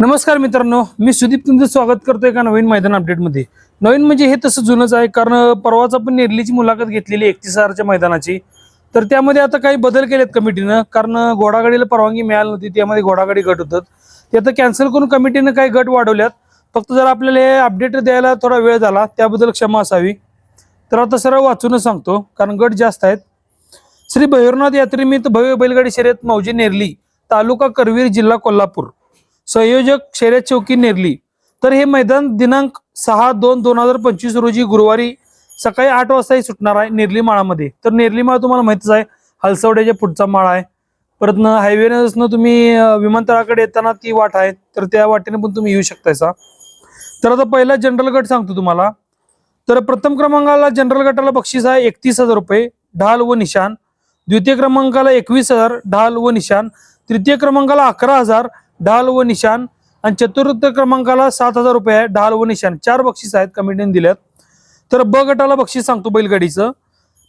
नमस्कार मित्रांनो मी सुदीप तुमचं स्वागत करतो एका नवीन मैदान अपडेटमध्ये नवीन म्हणजे हे तसं जुनंच आहे कारण परवाच आपण नेरलीची मुलाखत घेतलेली एकतीस हजारच्या मैदानाची. तर त्यामध्ये आता काही बदल केलेत कमिटीनं कारण घोडागाडीला परवानगी मिळाली नव्हती त्यामध्ये घोडागाडी गट होतात. ते आता कॅन्सल करून कमिटीनं काही गट वाढवल्यात. फक्त जर आपल्याला हे अपडेट द्यायला थोडा वेळ झाला त्याबद्दल क्षमा असावी. तर आता सरळ वाचूनच सांगतो कारण गट जास्त आहेत. श्री भैरवनाथ यात्रेनिमित्त भव्य बैलगाडी शर्यत मौजे नेरली तालुका करवीर जिल्हा कोल्हापूर. संयोजक शर्यत चौकी नेरली. तर हे मैदान दिनांक सहा दोन दोन हजार पंचवीस रोजी गुरुवारी सकाळी आठ वाजता हे सुटणार आहे नेरली माळामध्ये. तर नेरली माळ तुम्हाला माहितीच आहे हलसवड्याच्या पुढचा माळ आहे. परत हायवेनं तुम्ही विमानतळाकडे येताना ती वाट आहे तर त्या वाटेने पण तुम्ही येऊ शकतायसा. तर आता पहिला जनरल गट सांगतो तुम्हाला. तर प्रथम क्रमांकाला जनरल गटाला बक्षीस आहे एकतीस हजार रुपये ढाल व निशान द्वितीय क्रमांकाला एकवीस हजार ढाल व निशान तृतीय क्रमांकाला अकरा हजार ढाल व निशान आणि चतुर्थ क्रमांकाला सात हजार रुपये आहे. ढाल व निशान चार बक्षीस आहेत कमिटीने दिल्यात. तर ब गटाला बक्षीस सांगतो बैलगाडीचं.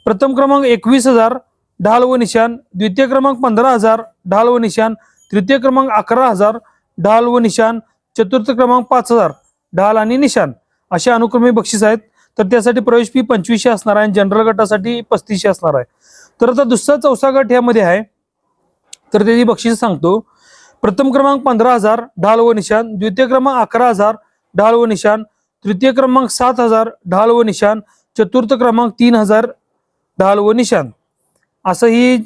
प्रथम क्रमांक एकवीस हजार ढाल व निशान द्वितीय क्रमांक पंधरा हजार ढाल व निशान तृतीय क्रमांक अकरा हजार ढाल व निशान चतुर्थ क्रमांक पाच हजार ढाल आणि निशान असे अनुक्रमे बक्षीस आहेत. तर त्यासाठी प्रवेश फी पंचवीसशे असणार आहे आणि जनरल गटासाठी पस्तीसशे असणार आहे. तर आता दुसरा चौसा गट यामध्ये आहे. तर त्याची बक्षीस सांगतो. प्रथम क्रमांक पंधरा हजार ढाल व निशान द्वितीय क्रमांक अकरा हजार ढाल व निशान तृतीय क्रमांक सात हजार ढाल व निशान चतुर्थ क्रमांक तीन हजार ढाल व निशान असं ही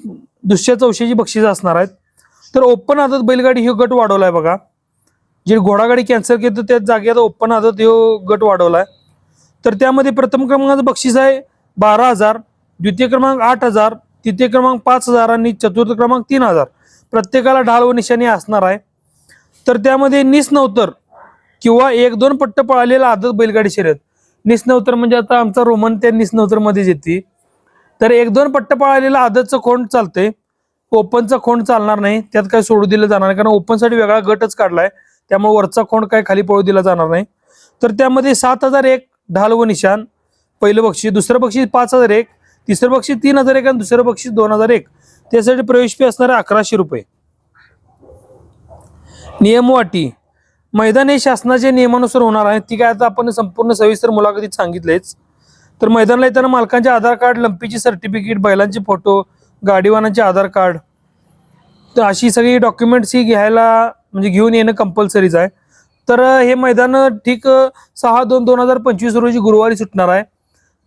दुसऱ्या चौशाची बक्षीस असणार आहेत. तर ओपन आदत बैलगाडी हे गट वाढवलाय बघा. जे घोडागाडी कॅन्सल केलं त्या जागी आता ओपन आदत हे गट वाढवला आहे तर त्यामध्ये प्रथम क्रमांकाचं बक्षीस आहे बारा हजार द्वितीय क्रमांक आठ हजार तृतीय क्रमांक पाच हजार आणि चतुर्थ क्रमांक तीन हजार. प्रत्येकाला ढाल व निशाणी असणार आहे. तर त्यामध्ये निसनवतर किंवा एक दोन पट्ट पळालेला आदत बैलगाडी शर्यत. निसनवतर म्हणजे आता आमचा रोमन त्या निसनवतर मध्येच येते. तर एक दोन पट्ट पळालेला आदतचं खोंड चालतंय. ओपनचा खोंड चालणार नाही त्यात काय सोडू दिलं जाणार नाही कारण ओपनसाठी वेगळा गटच काढलाय. त्यामुळे वरचा खोंड काय खाली पळू दिला जाणार नाही. तर त्यामध्ये सात हजार एक ढाल व निशान पहिलं बक्षीस दुसरं बक्षीस पाच हजार एक तिसरं बक्षीस तीन हजार एक आणि दुसरं बक्षीस दोन हजार एक. त्यासाठी प्रवेश फी असणार आहे अकराशे रुपये. नियमवाटी मैदान हे शासनाच्या नियमानुसार होणार आहे. ती काय आता आपण संपूर्ण सविस्तर मुलाखतीत सांगितलेच. तर मैदानाला येताना मालकांचे आधार कार्ड लंपीची सर्टिफिकेट बैलांचे फोटो गाडीवानांचे आधार कार्ड. तर अशी सगळी डॉक्युमेंट्स ही घ्यायला म्हणजे घेऊन येणं कंपल्सरीच आहे. तर हे मैदान ठीक सहा दोन दोन हजार पंचवीस रोजी गुरुवारी सुटणार आहे.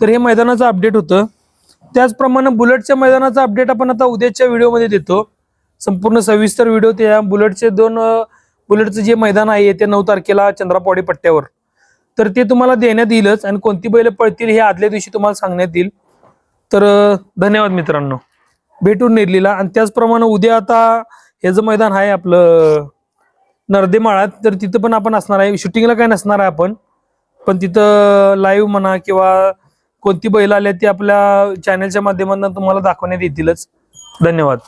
तर हे मैदानाचं अपडेट होतं. त्याचप्रमाणे बुलेटच्या मैदानाचा अपडेट आपण आता उद्याच्या व्हिडिओमध्ये देतो. संपूर्ण सविस्तर व्हिडिओ त्या बुलेटचे दोन बुलेटचं जे मैदान आहे ते नऊ तारखेला चंद्रापवाडी पट्ट्यावर. तर ते तुम्हाला देण्यात येईलच आणि कोणती बैल पळतील हे आदल्या दिवशी तुम्हाला सांगण्यात येईल. तर धन्यवाद मित्रांनो. भेटून निर्लीला आणि त्याचप्रमाणे उद्या आता हे जे मैदान आहे आपलं नर्देमाळात तर तिथं पण आपण असणार आहे. शूटिंगला काय नसणार आहे आपण. पण तिथं लाईव्ह म्हणा किंवा कोणती बैल आल्या ती आपल्या चॅनलच्या माध्यमातून तुम्हाला दाखवण्यात येतीलच. धन्यवाद.